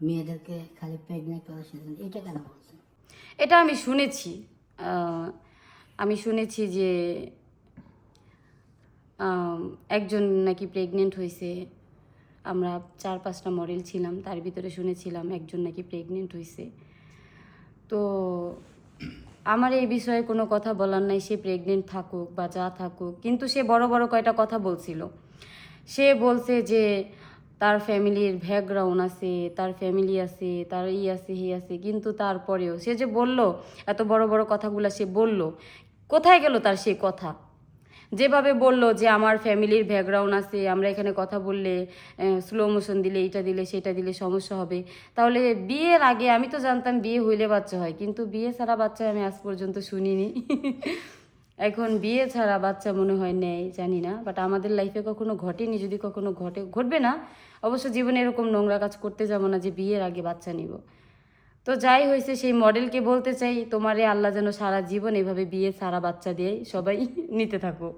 মেয়েদেরকে খালি এটা কেন এটা আমি শুনেছি। আমি শুনেছি যে একজন নাকি প্রেগনেন্ট হয়েছে। আমরা চার পাঁচটা মডেল ছিলাম, তার ভিতরে শুনেছিলাম একজন নাকি প্রেগনেন্ট হয়েছে। তো আমার এই বিষয়ে কোনো কথা বলার নাই, সে প্রেগনেন্ট থাকুক বা যা থাকুক। কিন্তু সে বড় বড় কয়টা কথা বলছিল। সে বলছে যে তার ফ্যামিলির ব্যাকগ্রাউন্ড আছে, তার ফ্যামিলি আছে, তার ই আছে, হি আছে, কিন্তু তারপরেও সে যে বলল, এত বড় বড় কথাগুলো সে বলল, কোথায় গেল তার সেই কথা? যেভাবে বলল যে আমার ফ্যামিলির ব্যাকগ্রাউন্ড আছে, আমরা এখানে কথা বললে স্লো মোশন দিলে এটা দিলে সেটা দিলে সমস্যা হবে। তাহলে বিয়ের আগে আমি তো জানতাম বিয়ে হইলে বাচ্চা হয়, কিন্তু বিয়ে ছাড়া বাচ্চা আমি আজ পর্যন্ত শুনিনি। এখন বিয়ে ছাড়া বাচ্চা মনে হয় নেই, জানি না। বাট আমাদের লাইফে কখনো ঘটেনি, যদি কখনো ঘটে, ঘটবে না, অবশ্য জীবনে এরকম নোংরা কাজ করতে যাব না যে বিয়ের আগে বাচ্চা নিব। তো যাই হয়েছে, সেই মডেলকে বলতে চাই, তোমারে আল্লাহ যেন সারা জীবন এভাবে বিয়ে সারা বাচ্চা দিয়ে, সবাই নিতে থাকো।